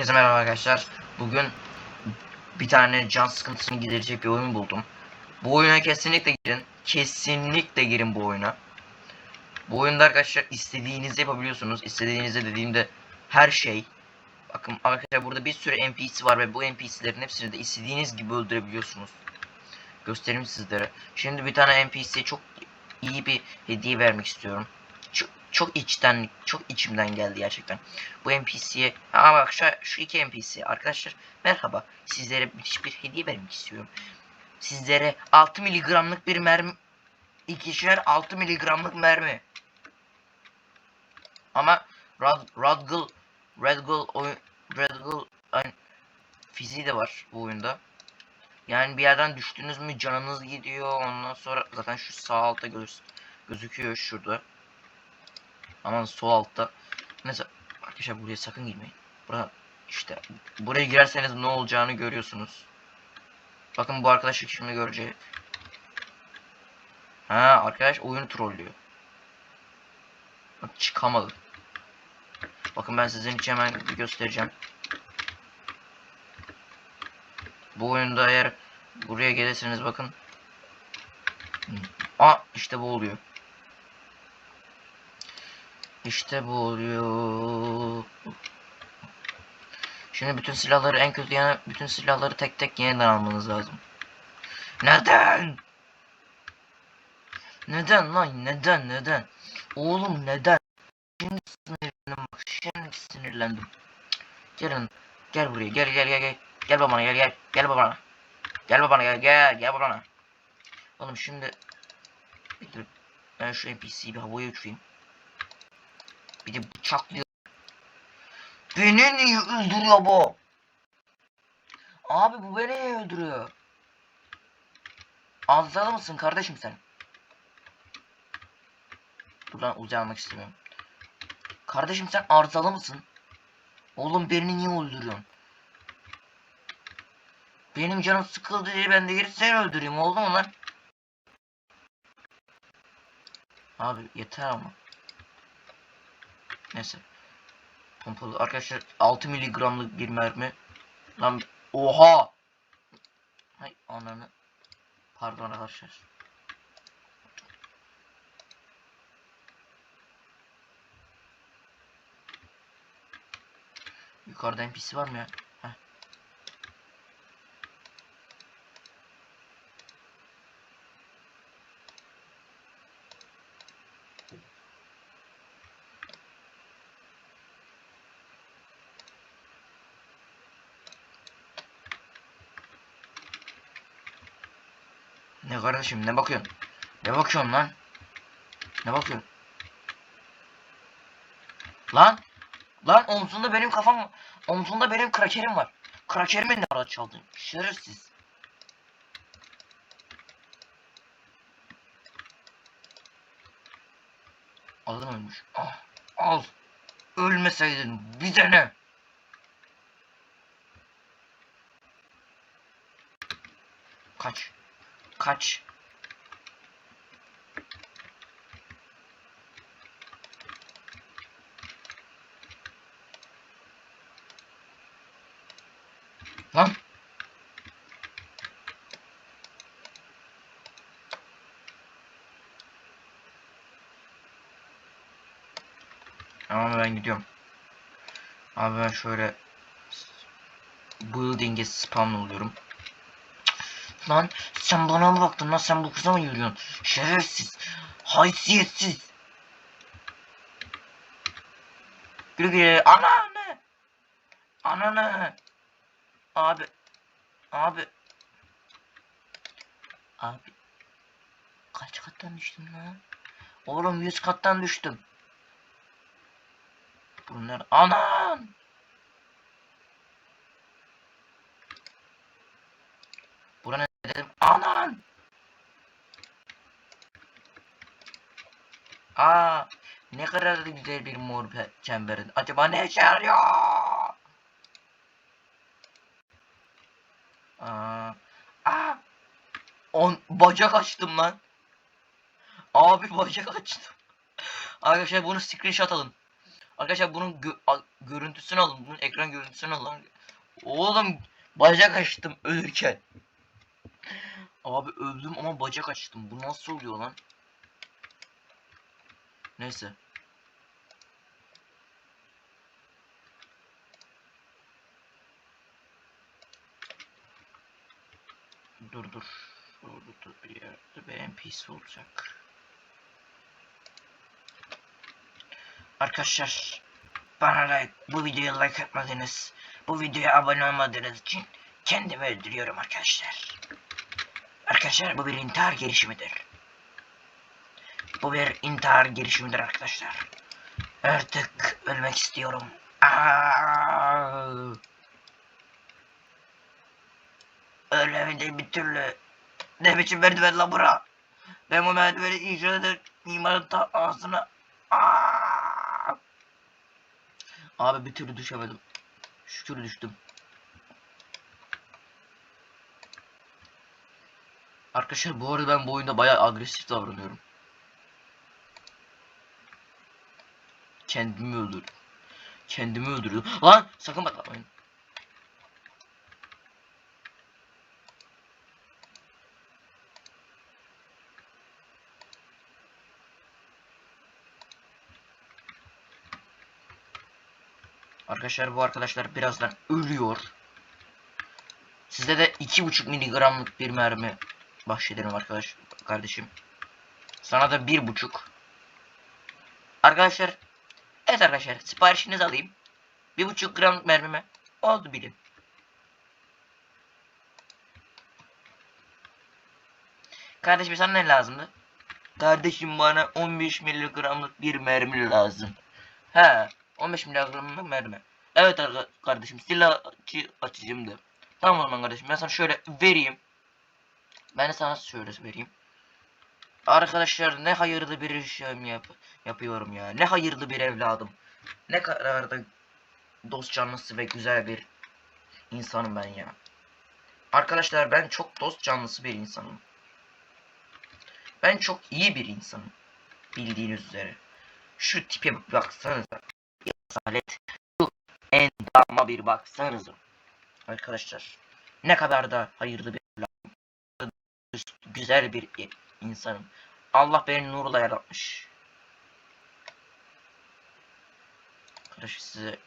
Herkese merhaba arkadaşlar. Bugün bir tane can sıkıntısını giderecek bir oyun buldum. Bu oyuna kesinlikle girin. Kesinlikle girin bu oyuna. Bu oyunda arkadaşlar istediğinizi yapabiliyorsunuz. İstediğinizde dediğimde her şey. Bakın arkadaşlar burada bir sürü NPC var ve bu NPC'lerin hepsini de istediğiniz gibi öldürebiliyorsunuz. Göstereyim sizlere. Şimdi bir tane NPC'ye çok iyi bir hediye vermek istiyorum. Çok, çok içten, çok içimden geldi gerçekten. Bu NPC'ye ama bak şu, şu iki NPC arkadaşlar merhaba sizlere müthiş bir hediye vermek istiyorum. Sizlere 6 miligramlık bir mermi ikişer 6 miligramlık mermi. Ama Rad, Radgul Radgul oyun Radgul aynı fiziği de var bu oyunda. Yani bir yerden düştünüz mü canınız gidiyor ondan sonra zaten şu sağ altta göz, gözüküyor şurada. Aman sol altta. Neyse arkadaşlar buraya sakın girmeyin. Burada işte buraya girerseniz ne olacağını görüyorsunuz. Bakın bu arkadaş şimdi görecek. Ha arkadaş oyunu trollüyor. Bak çıkamadı. Bakın ben sizin için hemen göstereceğim. Bu oyunda eğer buraya gelirseniz bakın. Aa işte bu oluyor. İşte bu oluyor. Şimdi bütün silahları en kötü yanı bütün silahları tek tek yeniden almanız lazım. Neden? Neden lan neden neden? Oğlum neden? Şimdi sinirlendim bak şimdi sinirlendim. Gelin gel buraya gel gel gel gel. Gel babana gel gel gel babana. Gel babana gel gel gel babana. Oğlum şimdi ben şu NPC'yi bir havaya uçurayım. Bir de bıçaklıyor. Beni niye öldürüyor bu? Abi bu beni niye öldürüyor? Azdalı mısın kardeşim sen? Buradan uzay almak istemiyorum. Kardeşim sen arızalı mısın? Oğlum beni niye öldürüyorsun? Benim canım sıkıldı diye ben de girip seni öldüreyim oldu mu lan? Abi yeter ama. Neyse. Pompalı arkadaşlar 6 miligramlık bir mermi. Lan oha. Hay ananı. Pardon arkadaşlar. Yukarıda NPC var mı ya? Heh. Ne kardeşim ne bakıyorsun? Ne bakıyorsun lan? Ne bakıyorsun? Lan! Lan omzunda benim kafam omzunda benim krakerim var. Krakerimi ne ara çaldın? Şerefsiz. Adam ölmüş. Ah, al. Ölmeseydin bize ne? Kaç. Kaç. Lan. Ama ben gidiyorum. Abi ben şöyle building'e spam oluyorum. Lan sen bana mı baktın lan sen bu kıza mı yürüyorsun? Şerefsiz. Haysiyetsiz. Güle güle. Ananı. Ananı. Abi. Abi. Abi. Kaç kattan düştüm lan? Oğlum 100 kattan düştüm. Bunlar anan. Buna ne dedim? Anan. Aa, ne kadar da güzel bir mor çemberin. Acaba ne işe yarıyor? Aa, aa. On bacak açtım lan. Abi bacak açtım. Arkadaşlar bunu screenshot alın. Arkadaşlar bunun gö- görüntüsünü alın. Bunun ekran görüntüsünü alın. Oğlum bacak açtım ölürken. Abi öldüm ama bacak açtım. Bu nasıl oluyor lan? Neyse. Dur dur. Orada bir yerde bir NPC olacak. Arkadaşlar bana like, bu videoya like atmadınız. Bu videoya abone olmadığınız için kendimi öldürüyorum arkadaşlar. Arkadaşlar bu bir intihar girişimidir. Bu bir intihar girişimidir arkadaşlar. Artık ölmek istiyorum. Aa! Bir türlü. Ne biçim merdiven lan bura? Ben bu merdiveni icat eder mimarın ta ağzına. Aa! Abi bir türlü düşemedim. Şükür düştüm. Arkadaşlar bu arada ben bu oyunda bayağı agresif davranıyorum. Kendimi öldürdüm. Kendimi öldürdüm. Lan sakın patlamayın. Arkadaşlar bu arkadaşlar birazdan ölüyor. Size de 2,5 miligramlık bir mermi bahşederim arkadaş kardeşim. Sana da 1,5. Arkadaşlar evet arkadaşlar siparişinizi alayım. 1,5 gramlık mermime oldu bilin. Kardeşim sana ne lazımdı? Kardeşim bana 15 miligramlık bir mermi lazım. He 15 miligramlık mermi. Evet kardeşim silah açı açacağım da. Tamam o zaman kardeşim ben sana şöyle vereyim. Ben de sana şöyle vereyim. Arkadaşlar ne hayırlı bir işim yap yapıyorum ya. Ne hayırlı bir evladım. Ne kadar da dost canlısı ve güzel bir insanım ben ya. Arkadaşlar ben çok dost canlısı bir insanım. Ben çok iyi bir insanım. Bildiğiniz üzere. Şu tipe baksanıza. Asalet. Şu endama bir baksanıza. Arkadaşlar. Ne kadar da hayırlı bir. Güzel bir insanım. Allah beni nurla yaratmış. Arkadaşlar size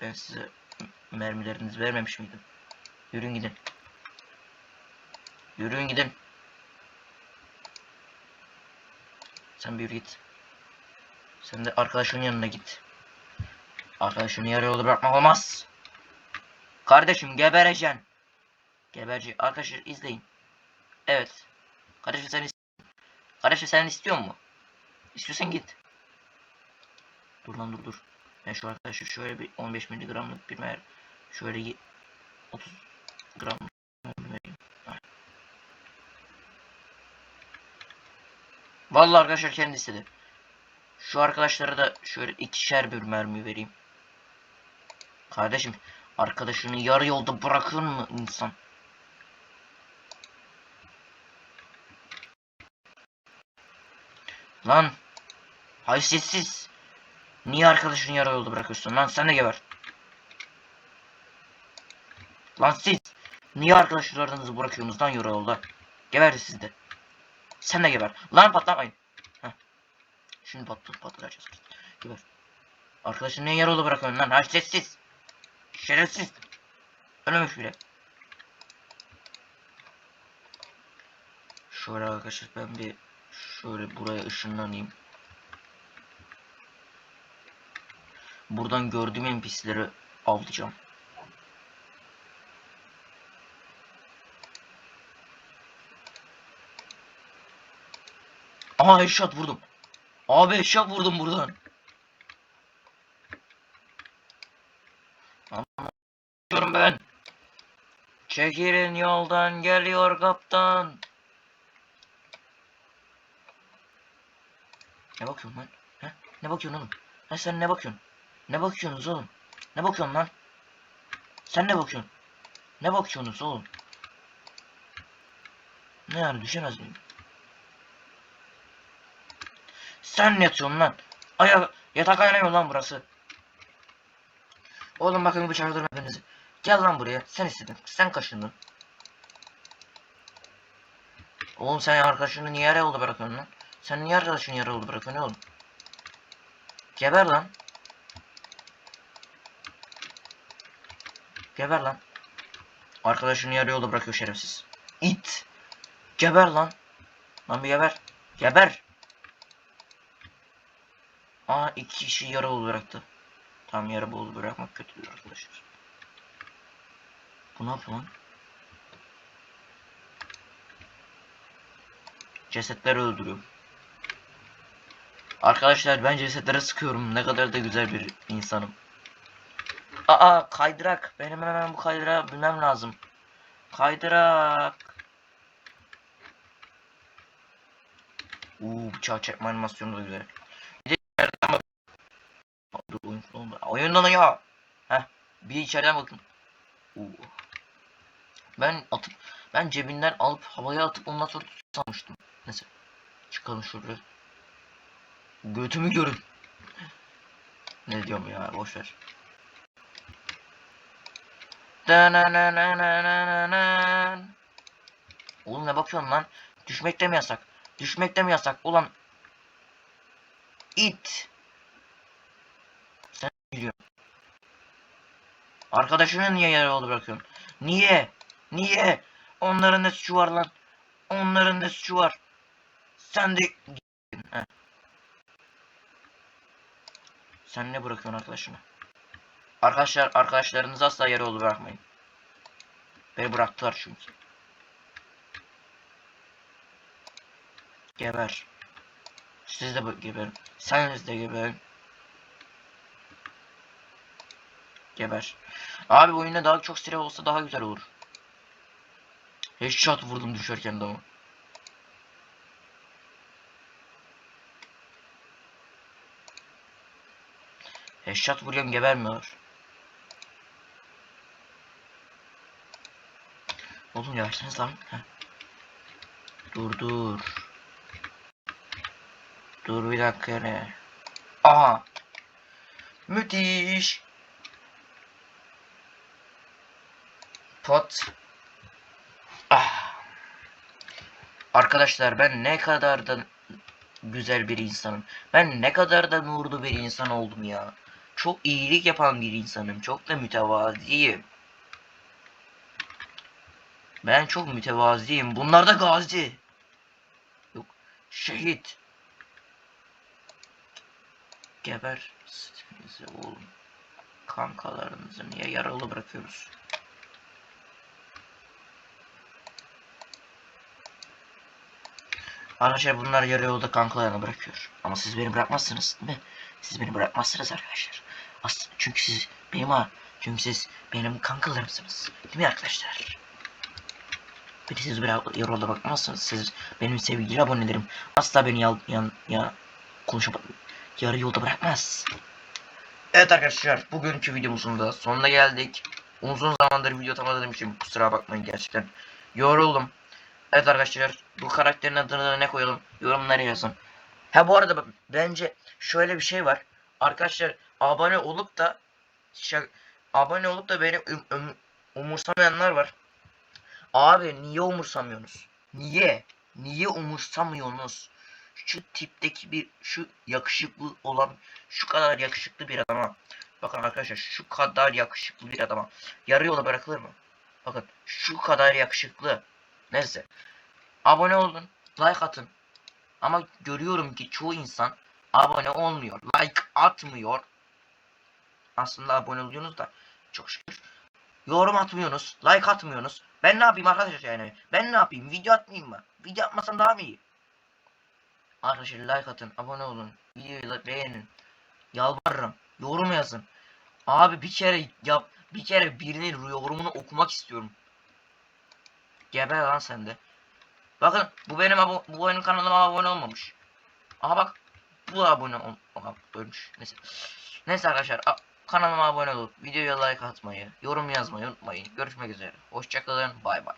ben size mermilerinizi vermemiş miydim? Yürüyün gidin. Yürüyün gidin. Sen bir yürü git. Sen de arkadaşının yanına git. Arkadaşını yarı yolda bırakmak olmaz. Kardeşim gebereceksin. Geberci. Arkadaşlar izleyin. Evet. Kardeşim sen Kardeşim sen istiyor mu? İstiyorsan git. Dur lan dur dur. Ben şu arkadaşı şöyle bir 15 miligramlık bir mer şöyle y- 30 gram vereyim. Vallahi arkadaşlar kendi istedi. Şu arkadaşlara da şöyle ikişer bir mermi vereyim. Kardeşim arkadaşını yarı yolda bırakır mı insan? Lan haysiyetsiz. Niye arkadaşını yarı yolda bırakıyorsun lan sen de geber. Lan siz niye arkadaşlarınızı bırakıyorsunuz lan yarı yolda? Geber siz de. Sen de geber. Lan patlamayın. Heh. Şimdi patlat patlayacağız. Geber. Arkadaşını niye yarı yolda bırakıyorsun lan? Haysiyetsiz. Şerefsiz. Ölmemiş bile. Şöyle arkadaşlar ben bir şöyle buraya ışınlanayım. Buradan gördüğüm NPC'leri avlayacağım. Aha headshot vurdum. Abi headshot vurdum buradan. Diyorum ben. Çekilin yoldan geliyor kaptan. Ne bakıyorsun lan? He? Ne bakıyorsun oğlum? Ha sen ne bakıyorsun? Ne bakıyorsunuz oğlum? Ne bakıyorsun lan? Sen ne bakıyorsun? Ne bakıyorsunuz oğlum? Ne yani düşemez miyim? Sen ne yatıyorsun lan? Aya yatak aynamıyor lan burası. Oğlum bakın bıçakladım hepinizi. Gel lan buraya. Sen istedin. Sen kaşındın. Oğlum sen arkadaşını niye yara oldu bırakıyorsun lan? Sen niye arkadaşını yara oldu bırakıyorsun oğlum? Geber lan. Geber lan. Arkadaşını yarı yolda bırakıyor şerefsiz. İt. Geber lan. Lan bir geber. Geber. Aa iki kişi yarı yolda bıraktı. Tam yarı yolda bırakmak kötüdür arkadaşlar. Bu yapıyor lan? Cesetleri öldürüyor. Arkadaşlar ben cesetlere sıkıyorum. Ne kadar da güzel bir insanım. Aa kaydırak. Benim hemen bu kaydırağı bilmem lazım. Kaydırak. Uuu bıçağı çekme animasyonu da güzel. Bir bak. Dur oyun. Oyundan ya. Heh. Bir içeriden bakın. Uuu. Ben atıp ben cebinden alıp havaya atıp ondan sonra sanmıştım. Neyse. Çıkalım şuraya. Götümü görün. Ne diyorum ya boş ver. Oğlum ne bakıyorsun lan? Düşmekte mi yasak? Düşmekte mi yasak? Ulan it. Sen biliyorsun. Arkadaşını niye yere oldu bırakıyorsun? Niye? Niye? Onların ne suçu var lan? Onların ne suçu var? Sen de Heh. Sen ne bırakıyorsun arkadaşını? Arkadaşlar arkadaşlarınızı asla yarı yolda bırakmayın. Beni bıraktılar çünkü. Geber. Siz de geberin. Sen de geberin. Geber. Abi bu oyunda daha çok süre olsa daha güzel olur. Headshot vurdum düşerken de ama. Headshot vuruyorum gebermiyor. Oğlum yavaşsanız lan. Heh. Dur dur. Dur bir dakika ne? Aha. Müthiş. Pot. Ah. Arkadaşlar ben ne kadar da güzel bir insanım. Ben ne kadar da nurlu bir insan oldum ya. Çok iyilik yapan bir insanım. Çok da mütevaziyim. Ben çok mütevaziyim. Bunlar da gazi. Yok. Şehit. Geber. Sizi oğlum. Kankalarınızı niye yaralı bırakıyoruz? Arkadaşlar bunlar yarı yolda kankalarını bırakıyor. Ama siz beni bırakmazsınız değil mi? Siz beni bırakmazsınız arkadaşlar. As çünkü siz benim ha. Çünkü siz benim kankalarımsınız. Değil mi arkadaşlar? Peki siz bırak yarı yolda bakmazsınız. Siz benim sevgili abonelerim. Asla beni yan, yan, ya konuşamadım. Yarı yolda bırakmaz. Evet arkadaşlar bugünkü videomuzun da sonuna geldik. Uzun zamandır video atamadığım için kusura bakmayın gerçekten. Yoruldum. Evet arkadaşlar bu karakterin adını da ne koyalım yorumlara yazın. Ha bu arada bence şöyle bir şey var. Arkadaşlar abone olup da abone olup da beni üm- üm- umursamayanlar var. Abi niye umursamıyorsunuz? Niye? Niye umursamıyorsunuz? Şu tipteki bir şu yakışıklı olan şu kadar yakışıklı bir adama. Bakın arkadaşlar şu kadar yakışıklı bir adama yarı yola bırakılır mı? Bakın şu kadar yakışıklı. Neyse. Abone olun. Like atın. Ama görüyorum ki çoğu insan abone olmuyor. Like atmıyor. Aslında abone oluyorsunuz da çok şükür. Yorum atmıyorsunuz. Like atmıyorsunuz. Ben ne yapayım arkadaşlar yani? Ben ne yapayım? Video atmayayım mı? Video atmasam daha mı iyi? Arkadaşlar like atın. Abone olun. Videoyu beğenin. Yalvarırım. Yorum yazın. Abi bir kere yap bir kere birinin yorumunu okumak istiyorum. Geber lan sen de. Bakın bu benim abo bu oyunun kanalıma abone olmamış. Aha bak bu abone ol Aha, ölmüş. Neyse. Neyse arkadaşlar kanalıma abone olup videoya like atmayı, yorum yazmayı unutmayın. Görüşmek üzere. Hoşçakalın. Bay bay.